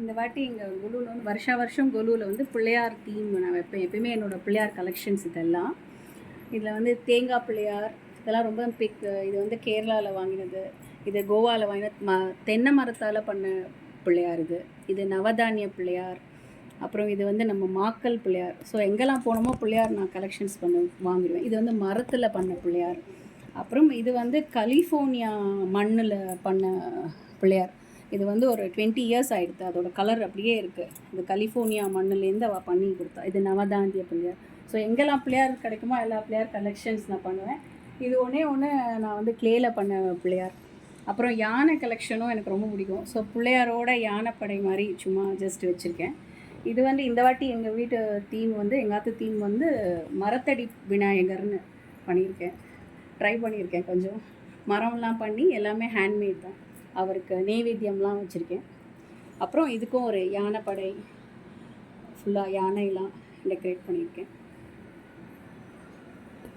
இந்த வாட்டி இங்கே குலுவில் வந்து வருஷா வருஷம் குலுவில் வந்து பிள்ளையார் தீம் நான் வைப்பேன் எப்பயுமே என்னோட பிள்ளையார் கலெக்ஷன்ஸ் இதெல்லாம். இதில் வந்து தேங்காய் பிள்ளையார் இதெல்லாம் ரொம்ப பிக் இது வந்து கேரளாவில் வாங்கினது. இது கோவாவில் வாங்கினது ம தென்னை மரத்தால் பண்ண பிள்ளையார் இது. இது நவதானிய பிள்ளையார். அப்புறம் இது வந்து நம்ம மாக்கல் பிள்ளையார். ஸோ எங்கெல்லாம் போனோமோ பிள்ளையார் நான் கலெக்ஷன்ஸ் பண்ண வாங்கிடுவேன். இது வந்து மரத்தில் பண்ண பிள்ளையார். அப்புறம் இது வந்து கலிஃபோர்னியா மண்ணில் பண்ண பிள்ளையார். இது வந்து ஒரு டுவெண்ட்டி இயர்ஸ் ஆகிடுது அதோட கலர் அப்படியே இருக்குது இது கலிஃபோர்னியா மண்ணுலேருந்து அவள் பண்ணி கொடுத்தா. இது நவதாந்திய பிள்ளையார். ஸோ எங்கெல்லாம் பிள்ளையார் கிடைக்குமோ எல்லா பிள்ளையார் கலெக்ஷன்ஸ் நான் பண்ணுவேன். இது ஒன்றே ஒன்று நான் வந்து க்ளேயில் பண்ண பிள்ளையார். அப்புறம் யானை கலெக்ஷனும் எனக்கு ரொம்ப பிடிக்கும். ஸோ பிள்ளையாரோட யானைப்படை மாதிரி சும்மா ஜஸ்ட் வச்சுருக்கேன். இது வந்து இந்த வாட்டி எங்கள் வீட்டு தீம் வந்து எங்காத்து தீம் வந்து மரத்தடி விநாயகர்னு பண்ணியிருக்கேன். ட்ரை பண்ணியிருக்கேன் கொஞ்சம். மரம்லாம் பண்ணி எல்லாமே ஹேண்ட்மேட் தான். அவருக்கு நெய்வேத்தியம்லாம் வச்சுருக்கேன். அப்புறம் இதுக்கும் ஒரு யானைப்படை ஃபுல்லாக யானைலாம் டெக்கரேட் பண்ணியிருக்கேன்.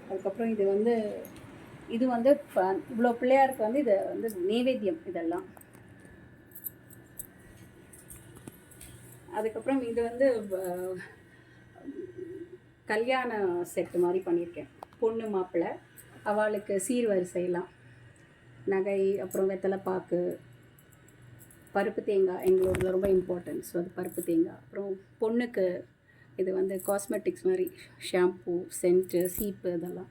அதுக்கப்புறம் இது வந்து இது வந்து இவ்வளோ பிள்ளையாருக்கு வந்து இதை வந்து நெய்வேத்தியம் இதெல்லாம். அதுக்கப்புறம் இது வந்து கல்யாண செட்டு மாதிரி பண்ணியிருக்கேன். பொண்ணு மாப்பிள்ளை அவளுக்கு சீர்வரிசையெல்லாம். நகை அப்புறம் வெத்தலை பாக்கு பருப்பு தேங்காய் எங்களோடது ரொம்ப இம்பார்ட்டன்ட் ஸோ அது பருப்பு தேங்காய். அப்புறம் பொண்ணுக்கு இது வந்து காஸ்மெட்டிக்ஸ் மாதிரி ஷாம்பு சென்ட்டு சீப்பு இதெல்லாம்.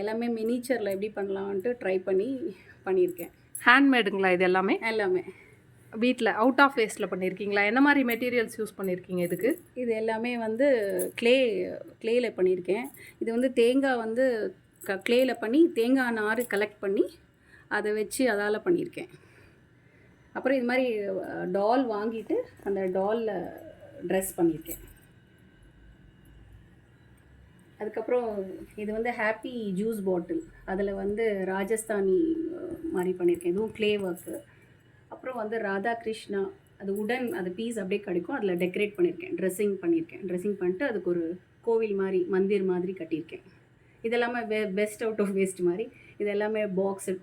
எல்லாமே மினிச்சரில் எப்படி பண்ணலான்ட்டு ட்ரை பண்ணி பண்ணியிருக்கேன். ஹேண்ட்மேடுங்களா இது எல்லாமே? எல்லாமே. வீட்டில் அவுட் ஆஃப் வேஸ்ட்டில் பண்ணியிருக்கீங்களா? என்ன மாதிரி மெட்டீரியல்ஸ் யூஸ் பண்ணியிருக்கீங்க இதுக்கு? இது எல்லாமே வந்து க்ளே க்ளேயில் பண்ணியிருக்கேன். இது வந்து தேங்காய் வந்து க க்ளேயில் பண்ணி தேங்காய் நார் கலெக்ட் பண்ணி அதை வச்சு அதால் பண்ணியிருக்கேன். அப்புறம் இது மாதிரி டால் வாங்கிட்டு அந்த டாலில் ட்ரெஸ் பண்ணியிருக்கேன் அதுக்கப்புறம் இது வந்து ஹாப்பி ஜூஸ் பாட்டில் அதில் வந்து ராஜஸ்தானி மாதிரி பண்ணியிருக்கேன். இதுவும் க்ளே ஒர்க்கு அப்புறம் வந்து ராதா கிருஷ்ணா அது உடன் அது பீஸ் அப்படியே கிடைக்கும். அதில் டெக்கரேட் பண்ணியிருக்கேன். ட்ரெஸ்ஸிங் பண்ணியிருக்கேன். ட்ரெஸ்ஸிங் பண்ணிட்டு அதுக்கு ஒரு கோவில் மாதிரி மந்திர் மாதிரி கட்டியிருக்கேன். இதெல்லாமே பெ பெஸ்ட் அவுட் ஆஃப் வேஸ்ட் மாதிரி. இது எல்லாமே பாக்ஸு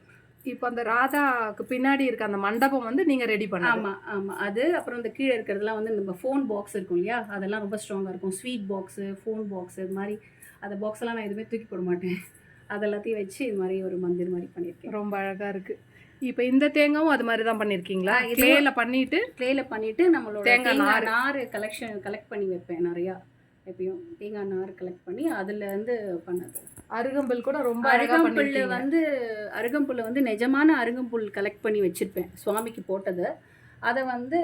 இப்போ அந்த ராதாக்கு பின்னாடி இருக்க அந்த மண்டபம் வந்து நீங்கள் ரெடி பண்ண ஆமாம் ஆமாம் அது அப்புறம் இந்த கீழே இருக்கிறதுலாம் வந்து நம்ம ஃபோன் பாக்ஸ் இருக்கும் இல்லையா? அதெல்லாம் ரொம்ப ஸ்ட்ராங்காக இருக்கும். ஸ்வீட் பாக்ஸு ஃபோன் பாக்ஸு இது மாதிரி. அந்த எல்லாம் நான் எதுவுமே தூக்கி போட மாட்டேன். அது எல்லாத்தையும் வச்சு இது மாதிரி ஒரு மந்திர் மாதிரி பண்ணியிருக்கேன். ரொம்ப அழகாக இருக்குது இப்போ இந்த தேங்காவும் அது மாதிரி தான் பண்ணியிருக்கீங்களா? க்ளேயில் பண்ணிட்டு க்ளேயில் பண்ணிவிட்டு நம்மளோட தேங்காய் தேங்காய் நார். கலெக்ஷன் கலெக்ட் பண்ணி வைப்பேன் நிறையா. எப்பயும் தேங்காய் நார் கலெக்ட் பண்ணி அதுலேருந்து பண்ணது. அருகம்புல் கூட ரொம்ப அருகம்புல் வந்து அருகம்புல் வந்து நிஜமான அருகம்புல் கலெக்ட் பண்ணி வச்சுருப்பேன் சுவாமிக்கு போட்டது. அதை வந்து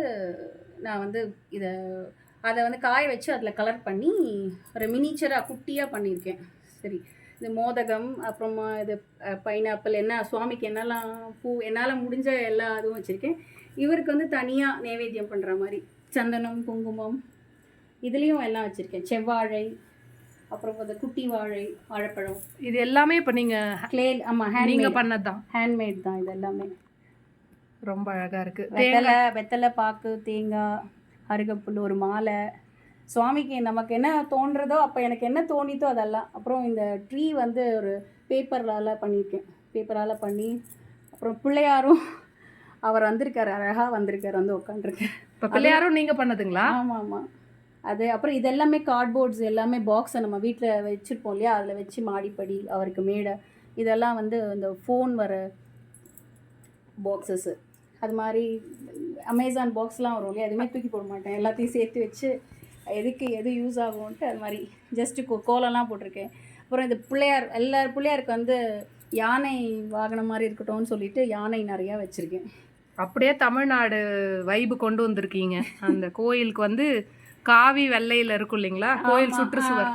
நான் வந்து இதை அதை வந்து காய வச்சு அதில் கலர் பண்ணி ஒரு மினிச்சராக குட்டியாக பண்ணியிருக்கேன். சரி இது மோதகம் அப்புறமா இது பைனாப்பிள் என்ன சுவாமிக்கு என்னெல்லாம் பூ என்னால் முடிஞ்ச எல்லா இதுவும் வச்சுருக்கேன். இவருக்கு வந்து தனியாக நைவேத்தியம் பண்ணுற மாதிரி சந்தனம் குங்குமம் இதுலேயும் எல்லாம் வச்சுருக்கேன். செவ்வாழை அப்புறம் வந்து குட்டி வாழை வாழைப்பழம். இது எல்லாமே இப்போ நீங்கள் கிளே ஆமாம் நீங்கள் ஹேண்ட்மேட் பண்ணது தான் ஹேண்ட்மேட் தான் இது எல்லாமே. ரொம்ப அழகாக இருக்குது வெத்தலை வெத்தலை பாக்கு தேங்காய் அருகப்புல் ஒரு மாலை. சுவாமிக்கு நமக்கு என்ன தோன்றதோ அப்போ எனக்கு என்ன தோணித்தோ அதெல்லாம். அப்புறம் இந்த ட்ரீ வந்து ஒரு பேப்பரால் பண்ணியிருக்கேன் பேப்பரால் பண்ணி அப்புறம் பிள்ளையாரும் அவர் வந்திருக்காரு அழகாக வந்திருக்காரு வந்து உட்காந்துருக்காரு இப்போ பிள்ளையாரும் நீங்கள் பண்ணதுங்களா? ஆமாம் ஆமாம் அது அப்புறம் இது எல்லாமே கார்ட்போர்ட்ஸ் எல்லாமே பாக்ஸை நம்ம வீட்டில் வச்சுருப்போம் இல்லையா? அதில் வச்சு மாடிப்படி அவருக்கு மேடை இதெல்லாம் வந்து இந்த ஃபோன் வர பாக்ஸஸ்ஸு அது மாதிரி அமேசான் பாக்ஸ்லாம் வரும் இல்லையா? எதுவுமே தூக்கி போட மாட்டேன். எல்லாத்தையும் சேர்த்து வச்சு எதுக்கு எது யூஸ் ஆகும்ன்ட்டு அது மாதிரி ஜஸ்ட்டு கோ கோலம்லாம் போட்டிருக்கேன். அப்புறம் இந்த பிள்ளையார் எல்லா பிள்ளையாருக்கு வந்து யானை வாகனம் மாதிரி இருக்கட்டும்னு சொல்லிட்டு யானை நிறையா வச்சுருக்கேன். அப்படியே தமிழ்நாடு வைபு கொண்டு வந்திருக்கீங்க. அந்த கோயிலுக்கு வந்து காவி வெள்ளையில் இருக்கும் இல்லைங்களா? கோயில் சுற்றுச்சுவர்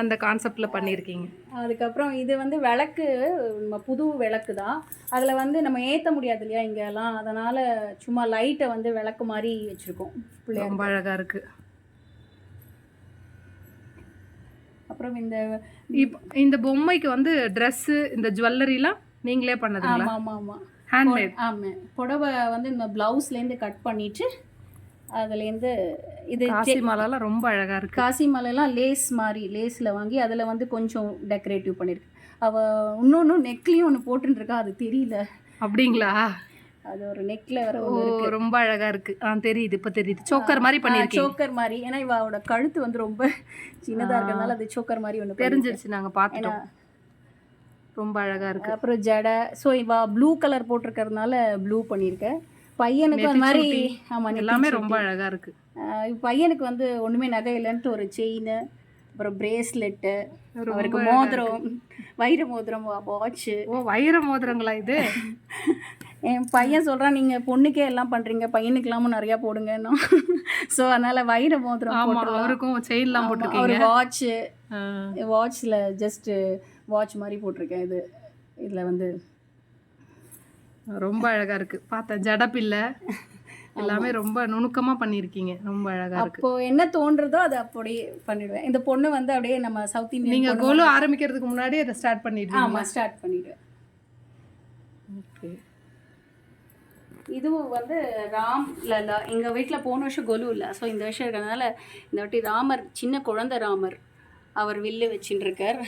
அந்த கான்செப்டில் பண்ணியிருக்கீங்க அதுக்கப்புறம் இது வந்து விளக்கு புது விளக்கு தான். அதில் வந்து நம்ம ஏற்ற முடியாது இல்லையா இங்கெல்லாம். அதனால் சும்மா லைட்டை வந்து விளக்கு மாதிரி வச்சுருக்கோம் ரொம்ப அழகாக இருக்குது அப்புறம் இந்த இப்போ இந்த பொம்மைக்கு வந்து ட்ரெஸ்ஸு இந்த ஜுவல்லரிலாம் நீங்களே பண்ணதுங்களா? ஆமாம் ஆமாம் ஹேண்ட்மேட் ஆமாம் புடவை வந்து இந்த ப்ளவுஸ்லேருந்து கட் பண்ணிட்டு அதுலேருந்து இது காசி மாலாலாம் ரொம்ப அழகாக இருக்குது காசி மலைலாம் லேஸ் மாதிரி லேஸில் வாங்கி அதில் வந்து கொஞ்சம் டெக்கரேட்டிவ் பண்ணியிருக்கு அவள் இன்னொன்று நெக்லேயும் ஒன்று போட்டுருக்கா அது தெரியல. அப்படிங்களா? அது ஒரு நெக்ல வர ரொம்ப அழகா இருக்கு. ஆ தெரியுது இப்ப தெரியுது. சோக்கர் மாதிரி பண்ணிருக்கீங்க. சோக்கர் மாதிரி. ஏன்னா இவளோட கழுத்து வந்து ரொம்ப சின்னதா இருக்கறனால அது சோக்கர் மாதிரி ஒன்று தெரிஞ்சிருச்சு நாங்க பார்த்துட்டோம். ரொம்ப அழகா இருக்கு. அப்புறம் ஜடை. ஸோ இவ ப்ளூ கலர் போட்டிருக்கறதுனால ப்ளூ பண்ணியிருக்கேன். பையனுக்கு அந்த மாதிரி ஆமா நெத்தி எல்லாமே. ரொம்ப அழகா இருக்கு. ஆஹ் இப்ப பையனுக்கு வந்து ஒண்ணுமே நகை இல்லைன்ட்டு ஒரு செயின் அப்புறம் பிரேஸ்லெட்டு அவருக்கு மோதிரம் வைர மோதிரம் வாட்ச்சு ஓ வைர மோதிரங்களா இது? என் பையன் சொல்றான் நீங்க பொண்ணுக்கே எல்லாம் பண்றீங்க பையனுக்கு இல்லாமல் நிறைய போடுங்கன்னா. ஸோ அதனால வைர மோதிரம். அவருக்கும் செயின்லாம் ஆமா, போட்டிருக்கீங்க. ஒரு வாட்ச்சு ஆ. வாட்ச்ல ஜஸ்ட் வாட்ச் மாதிரி போட்டிருக்கேன் இது. இதுல வந்து ரொம்ப அழகா இருக்கு. பார்த்தேன். ஜடப்பில்ல. எல்லாமே ரொம்ப நுணுக்கமா பண்ணிருக்கீங்க ரொம்ப அழகா இருக்கு. அப்போ என்ன தோன்றதோ அதை அப்படியே பண்ணிடுவேன். இந்த பொண்ணு வந்து அப்படியே நம்ம சவுத் இந்தியன் நீங்க கோலு ஆரம்பிக்கிறதுக்கு முன்னாடி அதை ஸ்டார்ட் பண்ணிடுவீங்க ஆமா ஸ்டார்ட் பண்ணிடுவேன். ஓகே. இதுவும் வந்து ராம் லல்லா எங்கள் வீட்டில் போன வருஷம் கொலு இல்லை. ஸோ இந்த வருஷம் இருக்கிறதுனால இந்த வாட்டி ராமர் சின்ன குழந்தை ராமர். அவர் வில்லு வச்சுட்டு இருக்கார்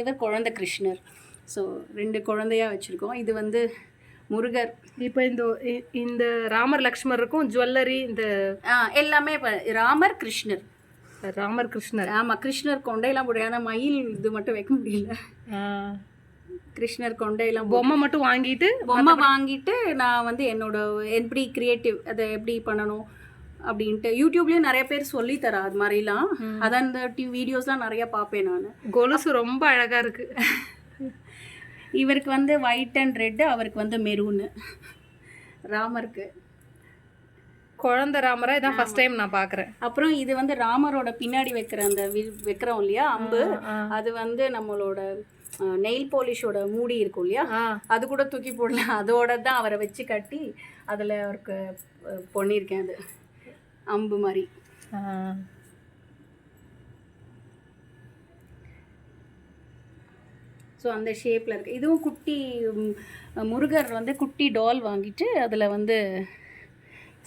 இவர் குழந்தை கிருஷ்ணர். ஸோ ரெண்டு குழந்தையா வச்சுருக்கோம். இது வந்து முருகர். இப்போ இந்த இந்த ராமர் லக்ஷ்மருக்கும் ஜுவல்லரி இந்த எல்லாமே ராமர் கிருஷ்ணர். ராமர் கிருஷ்ணர். ஆமாம் கிருஷ்ணர் கொண்டையெல்லாம் போட்டு ஆனால் மயில் இது மட்டும் வைக்க முடியல. கிருஷ்ணர் கொண்டையெல்லாம் பொம்மை மட்டும் வாங்கிட்டு பொம்மை வாங்கிட்டு நான் வந்து என்னோட எப்படி கிரியேட்டிவ் அதை எப்படி பண்ணணும் அப்படின்ட்டு யூடியூப்லேயும் நிறைய பேர் சொல்லி தரா அது மாதிரிலாம். அதான் இந்த வீடியோஸ்லாம் நிறைய பார்ப்பேன் நான். கொலுசு ரொம்ப அழகா இருக்கு. இவருக்கு வந்து ஒயிட் அண்ட் ரெட்டு அவருக்கு வந்து மெரூனு ராமருக்கு. குழந்தை ராமரா? இதான் ஃபர்ஸ்ட் டைம் நான் பாக்குறேன். அப்புறம் இது வந்து ராமரோட பின்னாடி வைக்கிற அந்த வைக்கிறோம் இல்லையா? அம்பு. அது வந்து நம்மளோட நெயில் பாலிஷோட மூடி இருக்கும் இல்லையா? அது கூட தூக்கி போடலாம். அதோட தான் அவரை வச்சு கட்டி அதில் அவருக்கு பண்ணியிருக்கேன் அது. அம்பு மாதிரி. ஸோ அந்த ஷேப்பில் இருக்குது இதுவும் குட்டி முருகர் வந்து குட்டி டால் வாங்கிட்டு அதில் வந்து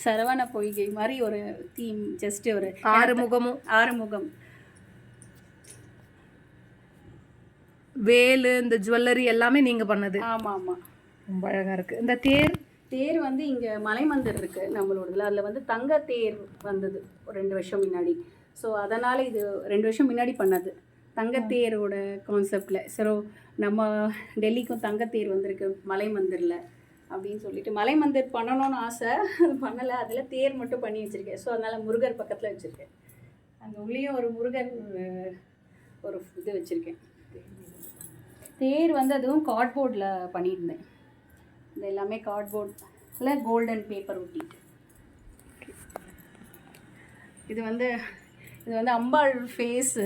சரவண பொய்கை மாதிரி ஒரு தீம் ஜஸ்ட் ஒரு ஆறு முகமும் ஆறுமுகம். வேலு இந்த ஜுவல்லரி எல்லாமே நீங்க பண்ணது. ஆமாம். ஆமாம் ரொம்ப அழகா இருக்கு. இந்த தேர்? தேர் வந்து இங்கே மலைமந்தர் இருக்குது நம்மளோடதுல. அதில் வந்து தங்க தேர் வந்தது ஒரு ரெண்டு வருஷம் முன்னாடி. ஸோ அதனால் இது ரெண்டு வருஷம் முன்னாடி பண்ணது. தங்கத்தேரோட கான்செப்டில் சரோ நம்ம டெல்லிக்கும் தங்கத்தேர் வந்திருக்கு மலைமந்திரில் அப்படின்னு சொல்லிட்டு. மலைமந்திர் பண்ணணும்னு ஆசை அது பண்ணலை. அதில் தேர் மட்டும் பண்ணி வச்சுருக்கேன். ஸோ அதனால் முருகர் பக்கத்தில் வச்சுருக்கேன். அங்கே உள்ளேயும் ஒரு முருகர் ஒரு இது வச்சுருக்கேன். தேர் வந்து அதுவும் கார்ட்போர்டில் பண்ணியிருந்தேன். இது எல்லாமே கார்ட்போர்டில் கோல்டன் பேப்பர் ஒட்டிட்டு. இது வந்து இது வந்து அம்பாள் ஃபேஸு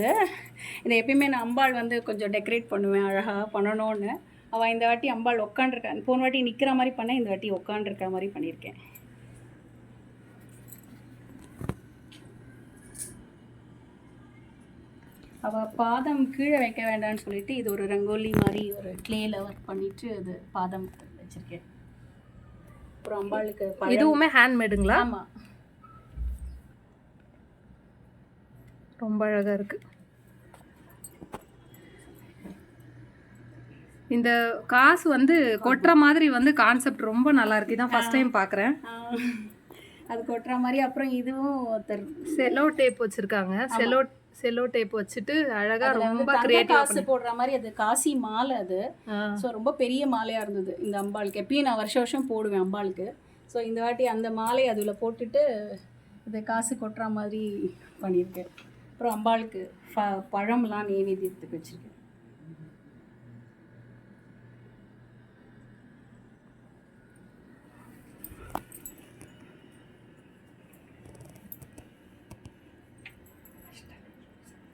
இதை எப்பயுமே நான் அம்பாள் வந்து கொஞ்சம் டெக்கரேட் பண்ணுவேன் அழகாக பண்ணணும்னு. அவள் இந்த வாட்டி அம்பாள் உட்காண்டிருக்கான் போன வாட்டி நிற்கிற மாதிரி பண்ணேன் இந்த வாட்டி உட்காண்டிருக்கிற மாதிரி பண்ணியிருக்கேன். அவள் பாதம் கீழே வைக்க வேண்டாம்னு சொல்லிட்டு இது ஒரு ரங்கோலி மாதிரி ஒரு க்ளேல ஒர்க் பண்ணிட்டு அது பாதம் வச்சிருக்கேன். அப்புறம் அம்பாளுக்கு இதுவுமே ஹேண்ட்மேடுங்களா ஆமாம் ரொம்ப அழகா இருக்கு. இந்த காசு வந்து கொட்டுற மாதிரி வந்து கான்செப்ட் ரொம்ப நல்லா இருக்கு. இதான் ஃபர்ஸ்ட் டைம் பார்க்குறேன் அது கொட்டுற மாதிரி அப்புறம் இதுவும் ஒருத்தர் செலோ டேப் வச்சிருக்காங்க. செலோ செலோ டேப் வச்சுட்டு அழகா ரொம்ப கிரியேட்டிவா காசு போடுற மாதிரி அது காசி மாலை அது. ஸோ ரொம்ப பெரிய மாலையாக இருந்தது இந்த அம்பாளுக்கு. எப்பயும் நான் வருஷம் வருஷம் போடுவேன் அம்பாளுக்கு. ஸோ இந்த வாட்டி அந்த மாலை அதில் போட்டுட்டு இது காசு கொட்டுற மாதிரி பண்ணியிருக்கேன். அப்புறம் அம்பாளுக்கு பழம்லாம் நெய்வேத்தியத்துக்கு வச்சுருக்கேன்.